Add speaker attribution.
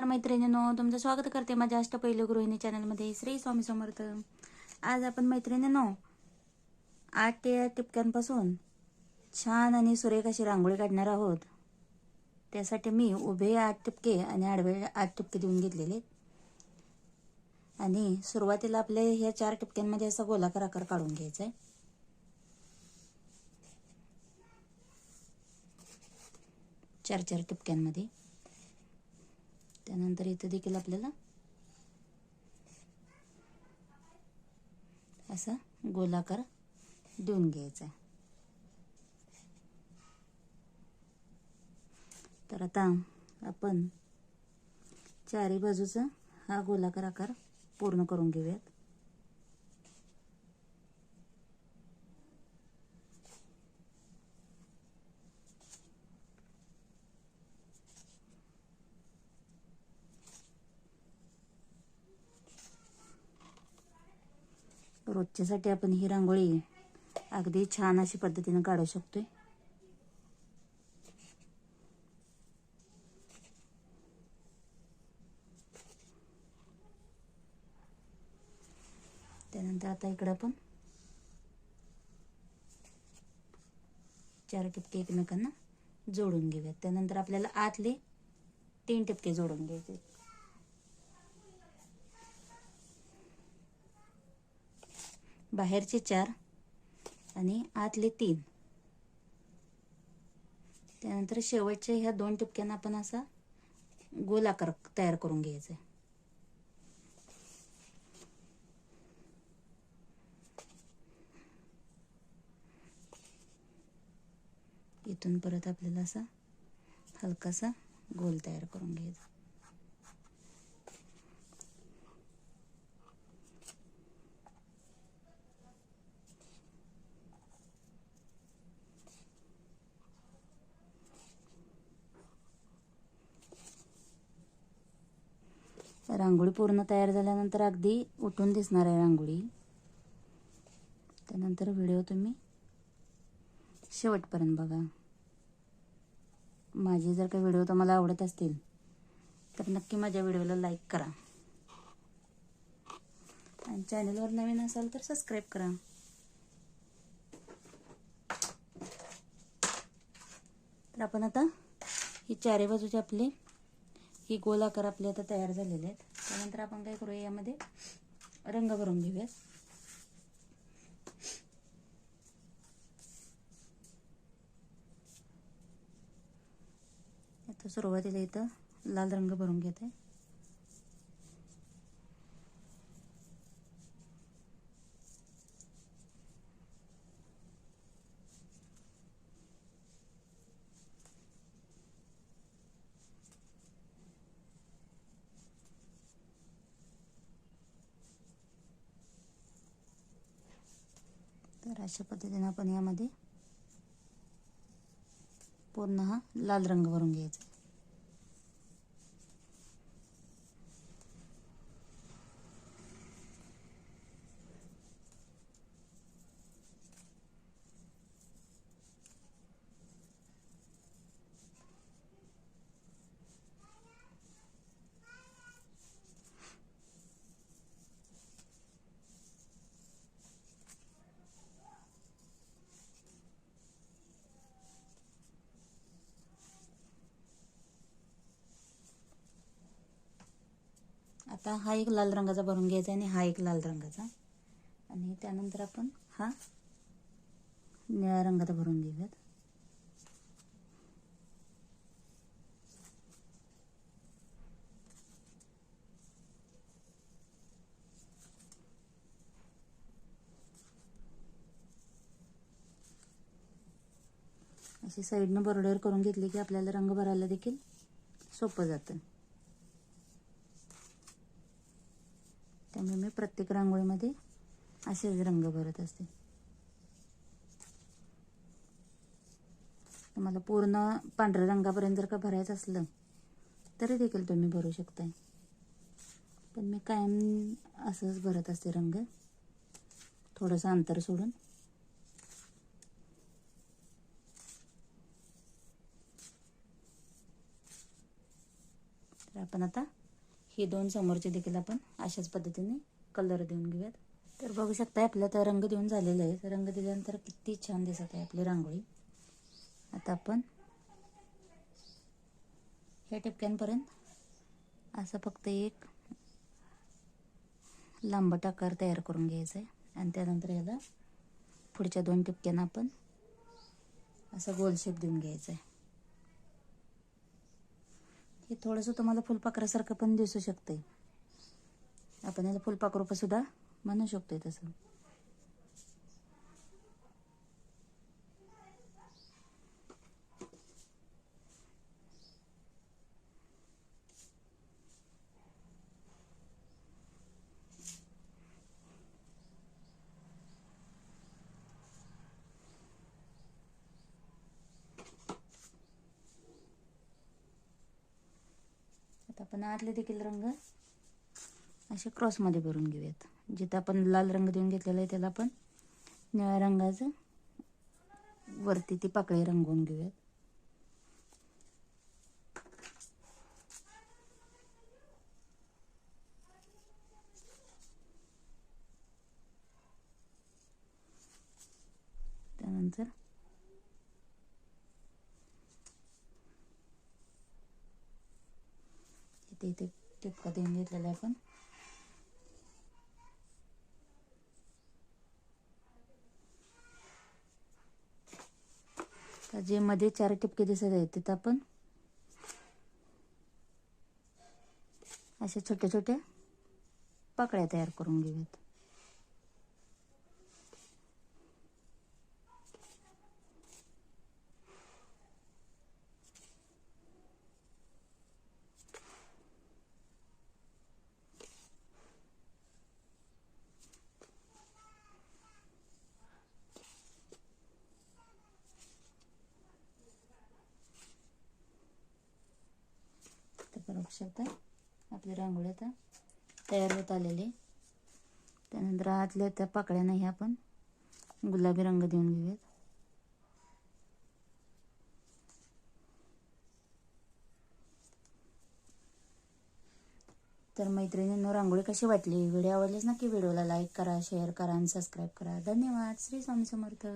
Speaker 1: नमस्कार मैत्रिणींनो तुमचं स्वागत करते माझ्या अष्टपैलू गृहिणी चॅनलमध्ये. श्री स्वामी समर्थ. आज आपण मैत्रिणींनो आठ ते टिपक्यांपासून छान आणि सुरेख अशी रांगोळी काढणार आहोत. त्यासाठी मी उभे आठ टिपके आणि आडवे आठ टिपके देऊन घेतलेले आहेत. आणि सुरुवातीला आपले ह्या चार टिपक्यांमध्ये असा गोलाकार आकार काढून घ्यायचा आहे. चार चार टिपक्यांमध्ये. त्यानंतर इथं देखील आपल्याला असा गोलाकार देऊन घ्यायचा तर आता आपण चारी बाजूचा हा गोलाकार आकार पूर्ण करून घेऊयात. रोजच्यासाठी आपण ही रांगोळी अगदी छान अशी पद्धतीने काढू शकतोय. त्यानंतर आता इकडं आपण चार टिपके एकमेकांना जोडून घेऊयात. त्यानंतर आपल्याला आतले तीन टिपके जोडून घ्यायचे बाहेरचे चार आणि आतले तीन. त्यानंतर शेवटच्या ह्या दोन टिपक्यांना आपण असा गोल आकार तयार करून घ्यायचा इथून परत आपल्याला असा हलकासा गोल तयार करून घ्यायचा. रांगोळी पूर्ण तयार झाल्यानंतर अगदी उठून दिसणार आहे रांगोळी. त्यानंतर व्हिडिओ तुम्ही शेवटपर्यंत बघा. माझे जर काही व्हिडिओ तुम्हाला आवडत असतील तर नक्की माझ्या व्हिडिओला लाईक करा. आणि चॅनलवर नवीन असाल तर सबस्क्राईब करा. तर आपण आता ही चारी बाजूचे आपले ही गोल आकार आपले आता तयार झालेले आहेत. त्यानंतर आपण काय करूया यामध्ये रंग भरून घेऊयात आता सुरुवातीला इथं लाल रंग भरून घेते तर अशा पद्धतीने आपण यामध्ये पूर्ण हा लाल रंग भरून घ्यायचा. आता हा एक लाल रंगाचा भरून घ्यायचा आणि हा एक लाल रंगाचा. आणि त्यानंतर आपण हा निळ्या रंगाचा भरून घेऊयात. अशी साईडनं बॉर्डर करून घेतली की आपल्याला रंग भरायला देखील सोपं जातं. त्यामुळे मी प्रत्येक रांगोळीमध्ये असेच रंग भरत असते. तुम्हाला पूर्ण पांढऱ्या रंगापर्यंत जर का भरायचं असलं तरी देखील तुम्ही भरू शकताय. पण मी कायम असंच भरत असते रंग. थोडंसं अंतर सोडून. तर आपण आता हे दोन समोरचे देखील आपण अशाच पद्धतीने कलर देऊन घेऊयात. तर बघू शकता आपल्या तर रंग देऊन झालेलं आहे. रंग दिल्यानंतर किती छान दिसत आहे आपली रांगोळी. आता आपण ह्या टिपक्यांपर्यंत असं फक्त एक लांबट आकार तयार करून घ्यायचा आहे. आणि त्यानंतर याला पुढच्या दोन टिपक्यांना आपण असं गोल शेप देऊन घ्यायचा आहे. हे थोडंसं तुम्हाला फुलपाखरासारखं पण दिसू शकते आपण याला फुलपाखरू सुद्धा म्हणू शकतोय तसं. आपण आतले देखील रंग असे क्रॉसमध्ये भरून घेऊयात. जिथं आपण लाल रंग देऊन घेतलेला आहे त्याला आपण निळ्या रंगाचं वरती ती पाकळी रंगवून घेऊयात. त्यानंतर ते इथे टिपका देऊन घेतलेला आहे आपण तर जे मध्ये चार टिपके दिसत आहेत तिथं आपण अशा छोट्या छोट्या पाकळ्या तयार करून घेऊयात. तर बघू शकता. आपली रांगोळी आता तयार होत आलेली त्यानंतर आतल्या त्या पाकळ्यांनाही आपण गुलाबी रंग देऊन घेऊयात. तर मैत्रिणींनो रांगोळी कशी वाटली? व्हिडिओ आवडलीच नक्की व्हिडिओला लाईक करा शेअर करा आणि सबस्क्राईब करा. धन्यवाद. श्री स्वामी समर्थ.